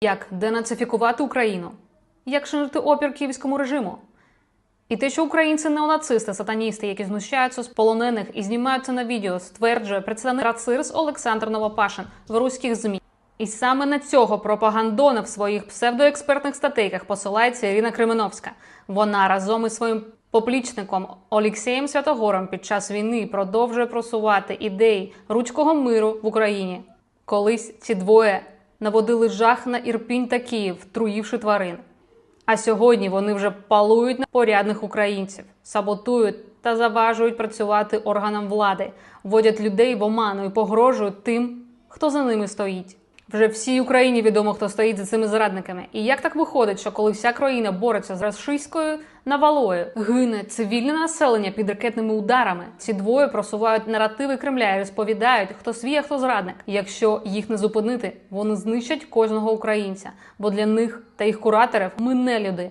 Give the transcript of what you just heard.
як денацифікувати Україну, як чинити опір київському режиму. І те, що українці неонацисти, сатаністи, які знущаються з полонених і знімаються на відео, стверджує представник РАЦИРС Олександр Новопашин в руських ЗМІ. І саме на цього пропагандона в своїх псевдоекспертних статейках посилається Ірина Кременовська. Вона разом із своїм поплічником Олексієм Святогором під час війни продовжує просувати ідеї руського миру в Україні. Колись ці двоє наводили жах на Ірпінь та Київ, труївши тварин. А сьогодні вони вже палують на порядних українців, саботують та заважують працювати органам влади, вводять людей в оману і погрожують тим, хто за ними стоїть. Вже всій Україні відомо, хто стоїть за цими зрадниками. І як так виходить, що коли вся країна бореться з рашистською навалою, гине цивільне населення під ракетними ударами, ці двоє просувають наративи Кремля і розповідають, хто свій, а хто зрадник. Якщо їх не зупинити, вони знищать кожного українця, бо для них та їх кураторів ми не люди.